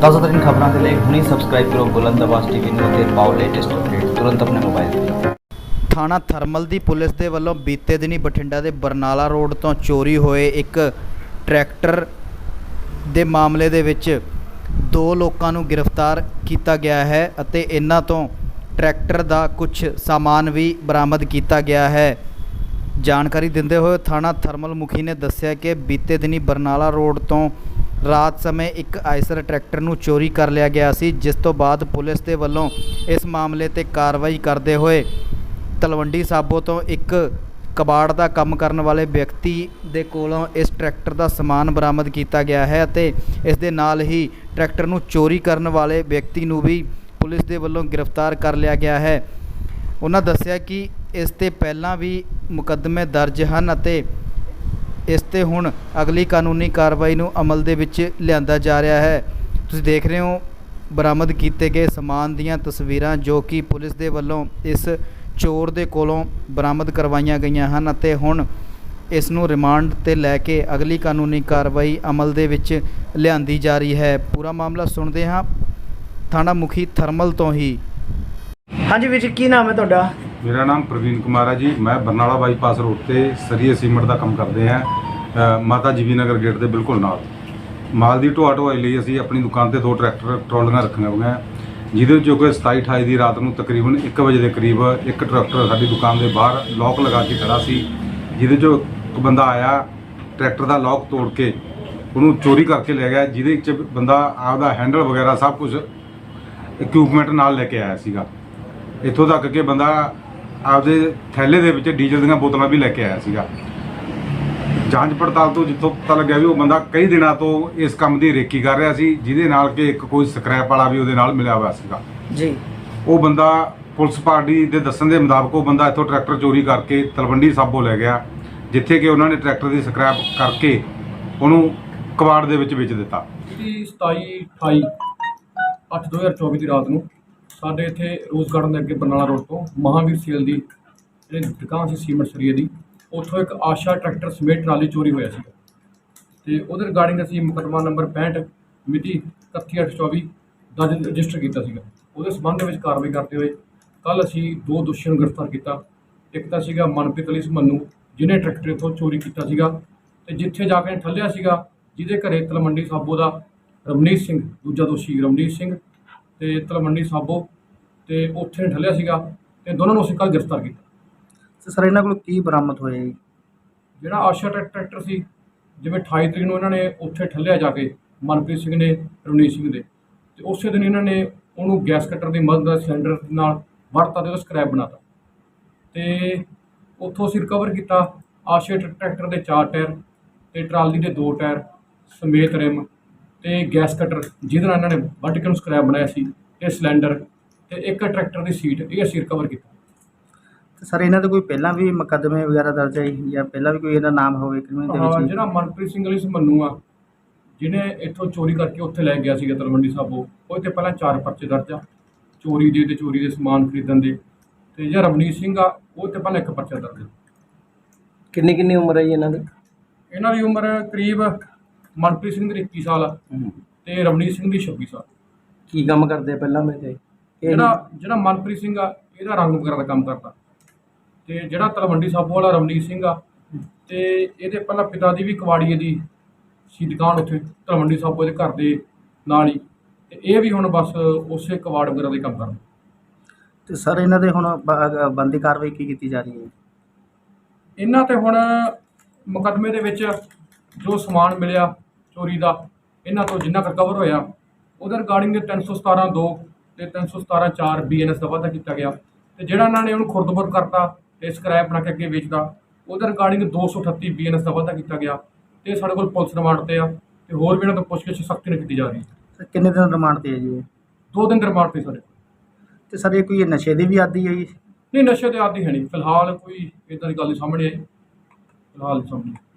ਤਾਜ਼ਾ ਖਬਰਾਂ ਦੇ ਲਈ ਹੁਣੀ ਸਬਸਕ੍ਰਾਈਬ ਕਰੋ ਬੁਲੰਦ ਆਵਾਜ਼ ਟੀਵੀ ਨੂੰ ਅਤੇ ਪਾਓ ਲੇਟੈਸਟ ਅਪਡੇਟ ਤੁਰੰਤ ਆਪਣੇ ਮੋਬਾਈਲ ਤੇ। ਥਾਣਾ ਥਰਮਲ ਦੀ ਪੁਲਿਸ ਦੇ ਵੱਲੋਂ ਬੀਤੇ ਦਿਨੀ ਬਠਿੰਡਾ ਦੇ ਬਰਨਾਲਾ ਰੋਡ ਤੋਂ ਚੋਰੀ ਹੋਏ ਇੱਕ ਟਰੈਕਟਰ ਦੇ ਮਾਮਲੇ ਦੇ ਵਿੱਚ ਦੋ ਲੋਕਾਂ ਨੂੰ ਗ੍ਰਿਫਤਾਰ ਕੀਤਾ ਗਿਆ ਹੈ ਅਤੇ ਇਹਨਾਂ ਤੋਂ ਟਰੈਕਟਰ ਦਾ ਕੁਝ ਸਾਮਾਨ ਵੀ ਬਰਾਮਦ ਕੀਤਾ ਗਿਆ ਹੈ। ਜਾਣਕਾਰੀ ਦਿੰਦੇ ਹੋਏ ਥਾਣਾ ਥਰਮਲ ਮੁਖੀ ਨੇ ਦੱਸਿਆ ਕਿ ਬੀਤੇ ਦਿਨੀ ਬਰਨਾਲਾ ਰੋਡ ਤੋਂ ਰਾਤ ਸਮੇਂ ਇੱਕ ਆਈਸਰ ਟਰੈਕਟਰ ਨੂੰ ਚੋਰੀ ਕਰ ਲਿਆ ਗਿਆ ਸੀ, ਜਿਸ ਤੋਂ ਬਾਅਦ ਪੁਲਿਸ ਦੇ ਵੱਲੋਂ ਇਸ ਮਾਮਲੇ ਤੇ ਕਾਰਵਾਈ ਕਰਦੇ ਹੋਏ ਤਲਵੰਡੀ ਸਾਬੋ ਤੋਂ ਇੱਕ ਕਬਾੜ ਦਾ ਕੰਮ ਕਰਨ ਵਾਲੇ ਵਿਅਕਤੀ ਦੇ ਕੋਲੋਂ ਇਸ ਟਰੈਕਟਰ ਦਾ ਸਮਾਨ ਬਰਾਮਦ ਕੀਤਾ ਗਿਆ ਹੈ ਅਤੇ ਇਸ ਦੇ ਨਾਲ ਹੀ ਟਰੈਕਟਰ ਨੂੰ ਚੋਰੀ ਕਰਨ ਵਾਲੇ ਵਿਅਕਤੀ ਨੂੰ ਵੀ ਪੁਲਿਸ ਦੇ ਵੱਲੋਂ ਗ੍ਰਿਫਤਾਰ ਕਰ ਲਿਆ ਗਿਆ ਹੈ। ਉਹਨਾਂ ਦੱਸਿਆ ਕਿ ਇਸ ਤੇ ਪਹਿਲਾਂ ਵੀ ਮੁਕੱਦਮੇ ਦਰਜ ਹਨ ਅਤੇ ਇਸ ਤੇ ਹੁਣ ਅਗਲੀ ਕਾਨੂੰਨੀ ਕਾਰਵਾਈ ਨੂੰ ਅਮਲ ਦੇ ਵਿੱਚ ਲਿਆਂਦਾ ਜਾ ਰਿਹਾ ਹੈ। ਤੁਸੀਂ ਦੇਖ ਰਹੇ ਹੋ ਬਰਾਮਦ ਕੀਤੇ ਗਏ ਸਮਾਨ ਦੀਆਂ ਤਸਵੀਰਾਂ ਜੋ ਕਿ ਪੁਲਿਸ ਦੇ ਵੱਲੋਂ ਇਸ ਚੋਰ ਦੇ ਕੋਲੋਂ ਬਰਾਮਦ ਕਰਵਾਈਆਂ ਗਈਆਂ ਹਨ ਅਤੇ ਹੁਣ ਇਸ ਨੂੰ ਰਿਮਾਂਡ ਤੇ ਲੈ ਕੇ ਅਗਲੀ ਕਾਨੂੰਨੀ ਕਾਰਵਾਈ ਅਮਲ ਦੇ ਵਿੱਚ ਲਿਆਂਦੀ ਜਾ ਰਹੀ ਹੈ। ਪੂਰਾ ਮਾਮਲਾ ਸੁਣਦੇ ਹਾਂ। ਥਾਣਾ ਮੁਖੀ ਥਰਮਲ ਤੋਂ ਹੀ। ਹਾਂਜੀ ਵੀਰ ਜੀ, ਕੀ ਨਾਮ ਹੈ ਤੁਹਾਡਾ? ਮੇਰਾ ਨਾਮ ਪ੍ਰਵੀਨ ਕੁਮਾਰ ਹੈ ਜੀ। ਮੈਂ ਬਰਨਾਲਾ ਬਾਈਪਾਸ ਰੋਡ ਤੇ ਸਰੀਏ ਸੀਮੈਂਟ ਦਾ ਕੰਮ ਕਰਦੇ ਹਾਂ। ਮਾਤਾ ਜੀਵੀ ਨਗਰ ਗੇਟ ਦੇ ਬਿਲਕੁਲ ਨਾਲ। ਮਾਲ ਦੀ ਢੋਆ ਢੋਆਈ ਲਈ ਅਸੀਂ ਆਪਣੀ ਦੁਕਾਨ ਤੇ ਦੋ ਟਰੈਕਟਰ, ਟਰਾਲੀਆਂ ਰੱਖੀਆਂ ਹੋਈਆਂ। ਜਿਹਦੇ ਵਿੱਚੋਂ ਕੋਈ 27 28 ਦੀ ਰਾਤ ਨੂੰ ਤਕਰੀਬਨ 1 ਵਜੇ ਦੇ ਕਰੀਬ ਇੱਕ ਟਰੈਕਟਰ ਸਾਡੀ ਦੁਕਾਨ ਦੇ ਬਾਹਰ ਲੋਕ ਲਗਾ ਕੇ ਖੜਾ ਸੀ। ਜਿਹਦੇ ਚੋਂ ਇੱਕ ਬੰਦਾ ਆਇਆ, ਟਰੈਕਟਰ ਦਾ ਲੋਕ ਤੋੜ ਕੇ ਉਹਨੂੰ ਚੋਰੀ ਕਰਕੇ ਲੈ ਗਿਆ। ਜਿਹਦੇ ਵਿੱਚ ਬੰਦਾ ਆਪਦਾ ਹੈਂਡਲ ਵਗੈਰਾ ਸਭ ਕੁਝ ਇਕਵਿਪਮੈਂਟ ਨਾਲ ਲੈ ਕੇ ਆਇਆ ਸੀਗਾ। ਇੱਥੋਂ ਤੱਕ ਕਿ ਬੰਦਾ ਆਪਦੇ ਥੈਲੇ ਦੇ ਵਿੱਚ ਡੀਜ਼ਲ ਦੀਆਂ ਬੋਤਲਾਂ ਵੀ ਲੈ ਕੇ ਆਇਆ ਸੀਗਾ। ਜਾਂਚ ਪੜਤਾਲ ਤੋਂ ਜਿੱਥੋਂ ਪਤਾ ਲੱਗਿਆ ਵੀ ਉਹ ਬੰਦਾ ਕਈ ਦਿਨਾਂ ਤੋਂ ਇਸ ਕੰਮ ਦੀ ਰੇਕੀ ਕਰ ਰਿਹਾ ਸੀ ਜਿਹਦੇ ਨਾਲ ਕਿ ਇੱਕ ਕੋਈ ਸਕ੍ਰੈਪ ਵਾਲਾ ਵੀ ਉਹਦੇ ਨਾਲ ਮਿਲਿਆ ਹੋਇਆ ਸੀਗਾ। ਜੀ। ਉਹ ਬੰਦਾ ਪੁਲਿਸ ਪਾਰਟੀ ਦੇ ਦੱਸਣ ਦੇ ਮੁਤਾਬਕ ਉਹ ਬੰਦਾ ਇੱਥੋਂ ਟਰੈਕਟਰ ਚੋਰੀ ਕਰਕੇ ਤਲਵੰਡੀ ਸਾਬੋ ਲੈ ਗਿਆ ਜਿੱਥੇ ਕਿ ਉਹਨਾਂ ਨੇ ਟਰੈਕਟਰ ਦੀ ਸਕ੍ਰੈਪ ਕਰਕੇ ਉਹਨੂੰ ਕਬਾੜ ਦੇ ਵਿੱਚ ਵੇਚ ਦਿੱਤਾ। ਜਿਹੜੀ 27 28 8 2024 ਦੀ ਰਾਤ ਨੂੰ ਸਾਡੇ ਇੱਥੇ ਰੋਜ਼ ਗਾਰਡਨ ਦੇ ਅੱਗੇ ਬਰਨਾਲਾ ਰੋਡ ਤੋਂ ਮਹਾਵੀਰ ਸੇਲ ਦੀ ਜਿਹੜੀ ਦੁਕਾਨ ਸੀ ਸੀਮੈਂਟ ਸਰੀਏ ਦੀ, ਉੱਥੋਂ ਇੱਕ ਆਸ਼ਾ ਟਰੈਕਟਰ ਸਮੇਤ ਟਰਾਲੀ ਚੋਰੀ ਹੋਇਆ ਸੀ ਤੇ ਉਹਦੇ ਰਿਗਾਰਡਿੰਗ ਅਸੀਂ ਮੁਕੱਦਮਾ ਨੰਬਰ 65 ਮਿਤੀ 31824 ਦਰਜ ਰਜਿਸਟਰ ਕੀਤਾ ਸੀਗਾ। ਉਹਦੇ ਸਬੰਧ ਦੇ ਵਿੱਚ ਕਾਰਵਾਈ ਕਰਦੇ ਹੋਏ ਕੱਲ ਅਸੀਂ ਦੋ ਦੋਸ਼ੀਆਂ ਨੂੰ ਗ੍ਰਿਫਤਾਰ ਕੀਤਾ। ਇੱਕ ਤਾਂ ਸੀਗਾ ਮਨਪ੍ਰੀਤ ਅਲੀ ਮੰਨੂ, ਜਿਹਨੇ ਟਰੈਕਟਰ ਇੱਥੋਂ ਚੋਰੀ ਕੀਤਾ ਸੀਗਾ ਤੇ ਜਿੱਥੇ ਜਾ ਕੇ ਠੱਲਿਆ ਸੀਗਾ, ਜਿਹਦੇ ਘਰੇ ਤਲਮੰਡੀ ਸਾਬੋ ਦਾ ਰਮਨੀਤ ਸਿੰਘ, ਦੂਜਾ ਦੋਸ਼ੀ ਰਮਨੀਤ ਸਿੰਘ ਤੇ ਤਲਮੰਡੀ ਸਾਬੋ ਤੇ ਉੱਥੇ ਠੱਲਿਆ ਸੀਗਾ ਤੇ ਦੋਨਾਂ ਨੂੰ ਅਸੀਂ ਕੱਲ ਗ੍ਰਿਫਤਾਰ ਕੀਤਾ। ਸਰ ਇਹਨਾਂ ਕੋਲ ਕੀ ਬਰਾਮਦ ਹੋਇਆ ਜੀ? ਜਿਹੜਾ ਆਸ਼ਾ ਟਰੈਕ- ਟਰੈਕਟਰ ਸੀ ਜਿਵੇਂ 28 ਤਰੀਕ ਨੂੰ ਇਹਨਾਂ ਨੇ ਉੱਥੇ ਠੱਲਿਆ ਜਾ ਕੇ ਮਨਪ੍ਰੀਤ ਸਿੰਘ ਨੇ ਰਵਨੀਤ ਸਿੰਘ ਦੇ ਤੇ ਉਸੇ ਦਿਨ ਇਹਨਾਂ ਨੇ ਉਹਨੂੰ ਗੈਸ ਕਟਰ ਦੀ ਮਦਦ ਨਾਲ ਸਿਲੰਡਰ ਨਾਲ ਵੜਤਾ ਤੇ ਉਹਦਾ ਸਕ੍ਰੈਪ ਬਣਾਤਾ। ਤੇ ਉੱਥੋਂ ਅਸੀਂ ਰਿਕਵਰ ਕੀਤਾ ਆਸ਼ਾ ਟਰੈ- ਟਰੈਕਟਰ ਦੇ ਚਾਰ ਟਾਇਰ ਤੇ ਟਰਾਲੀ ਦੇ ਦੋ ਟਾਇਰ ਸਮੇਤ ਰਿਮ ਤੇ ਗੈਸ ਕਟਰ ਜਿਹਦੇ ਨਾਲ ਇਹਨਾਂ ਨੇ ਨੂੰ ਸਕ੍ਰੈਪ ਬਣਾਇਆ ਸੀ ਤੇ ਸਿਲੰਡਰ ਤੇ ਇੱਕ ਟਰੈਕਟਰ ਦੀ ਸੀਟ ਇਹ ਅਸੀਂ ਰਿਕਵਰ ਕੀਤਾ ਤੇ ਸਰ ਇਹਨਾਂ ਦੇ ਕੋਈ ਪਹਿਲਾਂ ਵੀ ਮੁਕੱਦਮੇ ਵਗੈਰਾ ਦਰਜ ਹੈ ਜੀ? ਪਹਿਲਾਂ ਵੀ ਕੋਈ ਇਹਦਾ ਨਾਮ ਹੋਵੇ ਕ੍ਰਿਮੀਨਲ ਦੇ ਹਾਂ, ਵਿੱਚ ਜਿਹੜਾ ਮਨਪ੍ਰੀਤ ਸਿੰਘ ਅਲੀ ਮੰਨੂ ਆ ਜਿਹਨੇ ਇੱਥੋਂ ਚੋਰੀ ਕਰਕੇ ਉੱਥੇ ਲੈ ਗਿਆ ਸੀਗਾ ਤਲਵੰਡੀ ਸਾਬੋ ਉਹ ਤੇ ਪਹਿਲਾਂ ਚਾਰ ਪਰਚੇ ਦਰਜ ਆ ਚੋਰੀ ਦੇ ਤੇ ਚੋਰੀ ਦੇ ਸਮਾਨ ਖਰੀਦਣ ਦੇ ਤੇ ਜਿਹੜਾ ਰਵਨੀਤ ਸਿੰਘ ਆ ਉਹ ਤੇ ਪਹਿਲਾਂ ਇੱਕ ਪਰਚਾ ਦਰਜ ਆ। ਕਿੰਨੀ ਕਿੰਨੀ ਉਮਰ ਹੈ ਜੀ ਇਹਨਾਂ ਦੀ ਇਹਨਾਂ ਦੀ ਉਮਰ ਕਰੀਬ ਮਨਪ੍ਰੀਤ ਸਿੰਘ ਦੀ 21 ਸਾਲ ਆ ਤੇ ਰਵਨੀਤ ਸਿੰਘ ਦੀ 26 ਸਾਲ। ਕੀ ਕੰਮ ਕਰਦੇ ਪਹਿਲਾਂ ਮੈਂ ਤੇ? ਇਹ ਜਿਹੜਾ ਜਿਹੜਾ ਮਨਪ੍ਰੀਤ ਸਿੰਘ ਆ ਇਹਦਾ ਰੰਗ ਵਗੈਰਾ ਦਾ ਕੰਮ ਕਰਦਾ। ਤੇ ਜਿਹੜਾ ਤਲਵੰਡੀ ਸਾਬੋ ਵਾਲਾ ਰਵਨੀਤ ਸਿੰਘ ਆ ਤੇ ਇਹਦੇ ਪਹਿਲਾਂ ਪਿਤਾ ਦੀ ਵੀ ਕਵਾੜੀਏ ਦੀ ਸੀ ਦੁਕਾਨ ਉੱਥੇ ਤਲਵੰਡੀ ਸਾਬੋ ਦੇ ਘਰ ਦੇ ਨਾਲ ਹੀ। ਤੇ ਇਹ ਵੀ ਹੁਣ ਬਸ ਉਸੇ ਕਵਾੜ ਵਗੈਰਾ ਦੇ ਕੰਮ ਕਰਦਾ। ਤੇ ਸਰ ਇਹਨਾਂ ਦੇ ਹੁਣ ਬ- ਬੰਦੀ ਕਾਰਵਾਈ ਕੀ ਕੀਤੀ ਜਾ ਰਹੀ ਹੈ? ਇਹਨਾਂ ਤੇ ਹੁਣ ਮੁਕੱਦਮੇ ਦੇ ਵਿੱਚ ਜੋ ਸਮਾਨ ਮਿਲਿਆ ਚੋਰੀ ਦਾ ਇਹਨਾਂ ਤੋਂ ਜਿੰਨਾ ਰਿਕਵਰ ਹੋਇਆ ਉਹਦੇ ਰਿਗਾਰਡਿੰਗ 317 2 ਤੇ 317 4 ਬੀਐਨਐਸ ਦਾ ਵਾਧਾ ਕੀਤਾ ਗਿਆ। ਤੇ ਜਿਹੜਾ ਇਹਨਾਂ ਨੇ ਉਹਨੂੰ ਖੁਰਦਬੁਰ ਕਰਤਾ ਤੇ ਸਕ੍ਰੈਪ ਬਣਾ ਕੇ ਅੱਗੇ ਵੇਚਦਾ ਉਹਦੇ ਰਿਗਾਰਡਿੰਗ 238 ਬੀਐਨਐਸ ਦਾ ਵਾਧਾ ਕੀਤਾ ਗਿਆ। ਤੇ ਸਾਡੇ ਕੋਲ ਪੁਲਿਸ ਰਿਮਾਂਡ ਤੇ ਆ ਤੇ ਹੋਰ ਵੀ ਇਹਨਾਂ ਤੋਂ ਪੁੱਛਗਿੱਛ ਸਖਤੀ ਨਾਲ ਕੀਤੀ ਜਾ ਰਹੀ ਹੈ। ਸਰ ਕਿੰਨੇ ਦਿਨ ਰਿਮਾਂਡ ਤੇ ਹੈ ਜੀ ਇਹ? ਦੋ ਦਿਨ ਰਿਮਾਂਡ ਤੇ ਸਾਡੇ ਤੇ ਸਰ ਇਹ ਕੋਈ ਨਸ਼ੇ ਦੀ ਵੀ ਆਦੀ ਹੈ ਜੀ? ਨਹੀਂ ਨਸ਼ੇ ਦੇ ਆਦੀ ਹੈ ਨਹੀਂ। ਫਿਲਹਾਲ ਕੋਈ ਇਦਾਂ ਦੀ ਗੱਲ ਨਹੀਂ ਸਾਹਮਣੇ ਆਈ। ਫਿਲਹਾਲ ਸਾਹਮਣੇ।